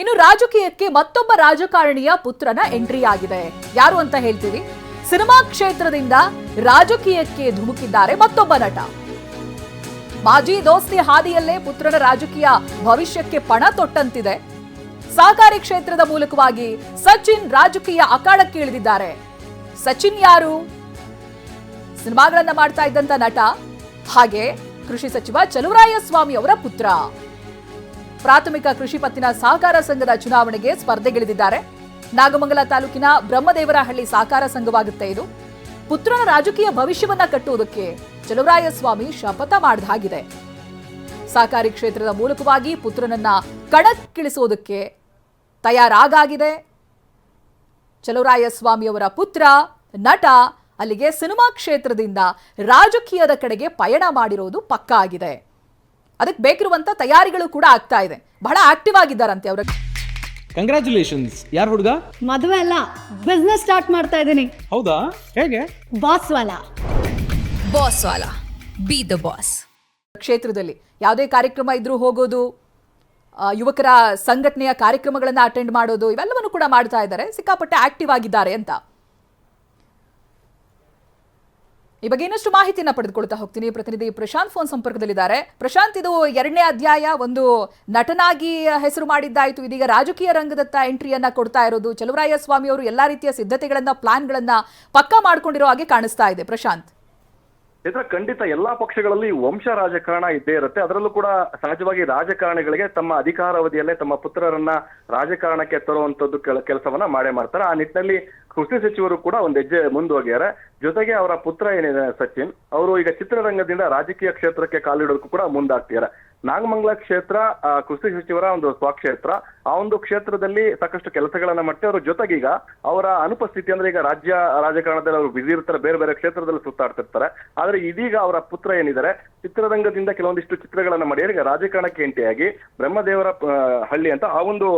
ಇನ್ನು ರಾಜಕೀಯಕ್ಕೆ ಮತ್ತೊಬ್ಬ ರಾಜಕಾರಣಿಯ ಪುತ್ರನ ಎಂಟ್ರಿ ಆಗಿದೆ. ಯಾರು ಅಂತ ಹೇಳ್ತೀವಿ ಸಿನಿಮಾ ಕ್ಷೇತ್ರದಿಂದ ರಾಜಕೀಯಕ್ಕೆ ಧುಮುಕಿದ್ದಾರೆ ಮತ್ತೊಬ್ಬ ನಟ. ಮಾಜಿ ದೋಸ್ತಿ ಹಾದಿಯಲ್ಲೇ ಪುತ್ರನ ರಾಜಕೀಯ ಭವಿಷ್ಯಕ್ಕೆ ಪಣ ತೊಟ್ಟಂತಿದೆ. ಸಹಕಾರಿ ಕ್ಷೇತ್ರದ ಮೂಲಕವಾಗಿ ಸಚಿನ್ ರಾಜಕೀಯ ಅಖಾಡಕ್ಕೆ ಇಳಿದಿದ್ದಾರೆ. ಸಚಿನ್ ಯಾರು? ಸಿನಿಮಾಗಳನ್ನ ಮಾಡ್ತಾ ಇದ್ದಂತ ನಟ. ಹಾಗೆ ಕೃಷಿ ಸಚಿವ ಚಲುವರಾಯಸ್ವಾಮಿ ಅವರ ಪುತ್ರ. ಪ್ರಾಥಮಿಕ ಕೃಷಿ ಪತ್ತಿನ ಸಹಕಾರ ಸಂಘದ ಚುನಾವಣೆಗೆ ಸ್ಪರ್ಧೆಗಿಳಿದಿದ್ದಾರೆ. ನಾಗಮಂಗಲ ತಾಲೂಕಿನ ಬ್ರಹ್ಮದೇವರಹಳ್ಳಿ ಸಹಕಾರ ಸಂಘವಾಗುತ್ತೆ ಇದು. ಪುತ್ರನ ರಾಜಕೀಯ ಭವಿಷ್ಯವನ್ನ ಕಟ್ಟುವುದಕ್ಕೆ ಚಲುವರಾಯಸ್ವಾಮಿ ಶಪಥ ಮಾಡಿದ ಹಾಗಿದೆ ಸಹಕಾರಿ ಕ್ಷೇತ್ರದ ಮೂಲಕವಾಗಿ ಪುತ್ರನನ್ನ ಕಣಕ್ಕಿಳಿಸುವುದಕ್ಕೆ ತಯಾರಾಗಾಗಿದೆ. ಚಲುವರಾಯಸ್ವಾಮಿಯವರ ಪುತ್ರ, ನಟ, ಅಲ್ಲಿಗೆ ಸಿನಿಮಾ ಕ್ಷೇತ್ರದಿಂದ ರಾಜಕೀಯದ ಕಡೆಗೆ ಪಯಣ ಮಾಡಿರೋದು ಪಕ್ಕಾ ಆಗಿದೆ ಅದಕ್ಕೆ ಬೇಕಿರುವಂತ ತಯಾರಿಗಳು ಕೂಡ ಆಗ್ತಾ ಇದೆ. ಬಹಳ ಆಕ್ಟಿವ್ ಆಗಿದ್ದಾರಂತೆ ಅವರ. ಕಂಗ್ರ್ಯಾಚುಲೇಷನ್ಸ್ ಯಾರು ಹುಡುಗ? ಮದುವೆ ಅಲ್ಲ ಬಿಸ್ನೆಸ್ ಸ್ಟಾರ್ಟ್ ಮಾಡ್ತಾ ಇದ್ದೀನಿ. ಹೌದಾ? ಹೇಗೆ? ಬಾಸ್ ವಾಲ ಬಾಸ್ ವಾಲ ಬಿ ದ ಬಾಸ್ ಕ್ಷೇತ್ರದಲ್ಲಿ ಯಾವುದೇ ಕಾರ್ಯಕ್ರಮ ಇದ್ರೂ ಹೋಗೋದು ಆ, ಯುವಕರ ಸಂಘಟನೆಯ ಕಾರ್ಯಕ್ರಮಗಳನ್ನು ಅಟೆಂಡ್ ಮಾಡೋದು ಇವೆಲ್ಲವನ್ನು ಕೂಡ ಮಾಡ್ತಾ ಇದ್ದಾರೆ. ಸಿಕ್ಕಾಪಟ್ಟೆ ಆಕ್ಟಿವ್ ಆಗಿದ್ದಾರೆ ಅಂತ. ಈ ಬಗ್ಗೆ ಇನ್ನಷ್ಟು ಮಾಹಿತಿಯನ್ನ ಪಡೆದುಕೊಳ್ತಾ ಹೋಗ್ತೀನಿ. ಪ್ರತಿನಿಧಿ ಪ್ರಶಾಂತ್ ಫೋನ್ ಸಂಪರ್ಕದಲ್ಲಿದ್ದಾರೆ. ಪ್ರಶಾಂತ್, ಇದು ಎರಡನೇ ಅಧ್ಯಾಯ ಒಂದು ನಟನಾಗಿ ಹೆಸರು ಮಾಡಿದ್ದಾಯ್ತು. ಇದೀಗ ರಾಜಕೀಯ ರಂಗದತ್ತ ಎಂಟ್ರಿಯನ್ನ ಕೊಡ್ತಾ ಇರೋದು. ಚಲುವರಾಯ ಸ್ವಾಮಿ ಅವರು ಎಲ್ಲಾ ರೀತಿಯ ಸಿದ್ಧತೆಗಳನ್ನ, ಪ್ಲಾನ್ಗಳನ್ನ ಪಕ್ಕಾ ಮಾಡ್ಕೊಂಡಿರೋ ಹಾಗೆ ಕಾಣಿಸ್ತಾ ಇದೆ. ಪ್ರಶಾಂತ್. ಇದ್ರ ಖಂಡಿತ ಎಲ್ಲಾ ಪಕ್ಷಗಳಲ್ಲಿ ವಂಶ ರಾಜಕಾರಣ ಇದ್ದೇ ಇರುತ್ತೆ. ಅದರಲ್ಲೂ ಕೂಡ ಸಹಜವಾಗಿ ರಾಜಕಾರಣಿಗಳಿಗೆ ತಮ್ಮ ಅಧಿಕಾರಾವಧಿಯಲ್ಲೇ ತಮ್ಮ ಪುತ್ರರನ್ನ ರಾಜಕಾರಣಕ್ಕೆ ತರುವಂತದ್ದು ಕೆಲಸವನ್ನ ಮಾಡೇ ಮಾಡ್ತಾರೆ. ಆ ನಿಟ್ಟಿನಲ್ಲಿ ಕೃಷಿ ಸಚಿವರು ಕೂಡ ಒಂದು ಹೆಜ್ಜೆ ಮುಂದುವರಿಯಾರೆ ಜೊತೆಗೆ ಅವರ ಪುತ್ರ ಏನಿದೆ ಸಚಿನ್, ಅವರು ಈಗ ಚಿತ್ರರಂಗದಿಂದ ರಾಜಕೀಯ ಕ್ಷೇತ್ರಕ್ಕೆ ಕಾಲಿಡೋದಕ್ಕೂ ಕೂಡ ಮುಂದಾಗ್ತಿದ್ದಾರೆ. ನಾಗಮಂಗಲ ಕ್ಷೇತ್ರ ಆ, ಕೃಷಿ ಸಚಿವರ ಒಂದು ಸ್ವಕ್ಷೇತ್ರ ಆ ಒಂದು ಕ್ಷೇತ್ರದಲ್ಲಿ ಸಾಕಷ್ಟು ಕೆಲಸಗಳನ್ನ ಮಾಡಿ ಅವ್ರ ಜೊತೆಗೀಗ ಅವರ ಅನುಪಸ್ಥಿತಿ ಅಂದ್ರೆ ಈಗ ರಾಜ್ಯ ರಾಜಕಾರಣದಲ್ಲಿ ಅವರು ಬಿಸಿ ಇರ್ತಾರೆ ಬೇರೆ ಬೇರೆ ಕ್ಷೇತ್ರದಲ್ಲಿ ಸುತ್ತಾಡ್ತಿರ್ತಾರೆ. ಆದ್ರೆ ಇದೀಗ ಅವರ ಪುತ್ರ ಏನಿದ್ದಾರೆ ಚಿತ್ರರಂಗದಿಂದ ಕೆಲವೊಂದಿಷ್ಟು ಚಿತ್ರಗಳನ್ನ ಮಾಡಿ. ಈಗ ರಾಜಕಾರಣಕ್ಕೆ ಎಂಟಿಯಾಗಿ ಬ್ರಹ್ಮದೇವರ ಹಳ್ಳಿ ಅಂತ ಆ ಒಂದು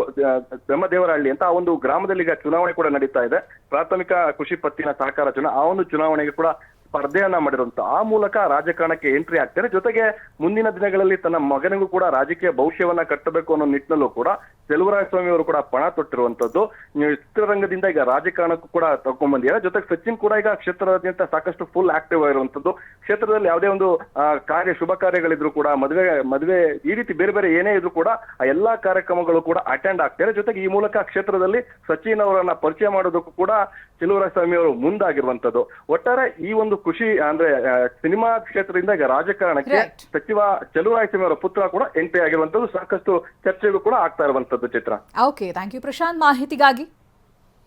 ಬ್ರಹ್ಮದೇವರ ಹಳ್ಳಿ ಅಂತ ಆ ಒಂದು ಗ್ರಾಮದಲ್ಲಿ ಈಗ ಚುನಾವಣೆ ಕೂಡ ನಡೀತಾ ಇದೆ. ಪ್ರಾಥಮಿಕ ಕೃಷಿ ಪತ್ತಿನ ಸಹಕಾರ ಚುನಾವಣೆ ಆ ಒಂದು ಚುನಾವಣೆಗೆ ಕೂಡ ಸ್ಪರ್ಧೆಯನ್ನ ಮಾಡಿರುವಂತ ಆ ಮೂಲಕ ರಾಜಕಾರಣಕ್ಕೆ ಎಂಟ್ರಿ ಆಗ್ತಾರೆ. ಜೊತೆಗೆ ಮುಂದಿನ ದಿನಗಳಲ್ಲಿ ತನ್ನ ಮಗನಿಗೂ ಕೂಡ ರಾಜಕೀಯ ಭವಿಷ್ಯವನ್ನ ಕಟ್ಟಬೇಕು ಅನ್ನೋ ನಿಟ್ಟಿನಲ್ಲೂ ಕೂಡ ಸ್ವಾಮಿ ಅವರು ಕೂಡ ಪಣ ತೊಟ್ಟಿರುವಂತದ್ದು. ಚಿತ್ರರಂಗದಿಂದ ಈಗ ರಾಜಕಾರಣಕ್ಕೂ ಕೂಡ ತಗೊಂಡ್ಬಂದಿದ್ದಾರೆ ಜೊತೆಗೆ ಸಚಿನ್ ಕೂಡ ಈಗ ಕ್ಷೇತ್ರದಾದ್ಯಂತ ಸಾಕಷ್ಟು ಫುಲ್ ಆಕ್ಟಿವ್ ಆಗಿರುವಂತದ್ದು. ಕ್ಷೇತ್ರದಲ್ಲಿ ಯಾವುದೇ ಒಂದು ಕಾರ್ಯ, ಶುಭ ಕಾರ್ಯಗಳಿದ್ರು ಕೂಡ, ಮದುವೆ ಮದುವೆ ಈ ರೀತಿ ಬೇರೆ ಬೇರೆ ಏನೇ ಇದ್ರು ಕೂಡ ಆ ಎಲ್ಲಾ ಕಾರ್ಯಕ್ರಮಗಳು ಕೂಡ ಅಟೆಂಡ್ ಆಗ್ತಾರೆ ಜೊತೆಗೆ ಈ ಮೂಲಕ ಕ್ಷೇತ್ರದಲ್ಲಿ ಸಚಿನ್ ಅವರನ್ನ ಪರಿಚಯ ಮಾಡೋದಕ್ಕೂ ಕೂಡ ಸ್ವಾಮಿ ಅವರು ಮುಂದಾಗಿರುವಂತದ್ದು. ಒಟ್ಟಾರೆ ಈ ಒಂದು ಖುಷಿ ಅಂದ್ರೆ ಸಿನಿಮಾ ಕ್ಷೇತ್ರದಿಂದ ಈಗ ರಾಜಕಾರಣಕ್ಕೆ. ಸಚಿವ ಸ್ವಾಮಿ ಅವರ ಪುತ್ರ ಕೂಡ ಎಂಟ್ರಿ ಆಗಿರುವಂತದ್ದು ಸಾಕಷ್ಟು ಚರ್ಚೆಗೂ ಕೂಡ ಆಗ್ತಾ ಇರುವಂತದ್ದು ಚಿತ್ರ. ಓಕೆ ಥ್ಯಾಂಕ್ ಯು ಪ್ರಶಾಂತ್ ಮಾಹಿತಿಗಾಗಿ.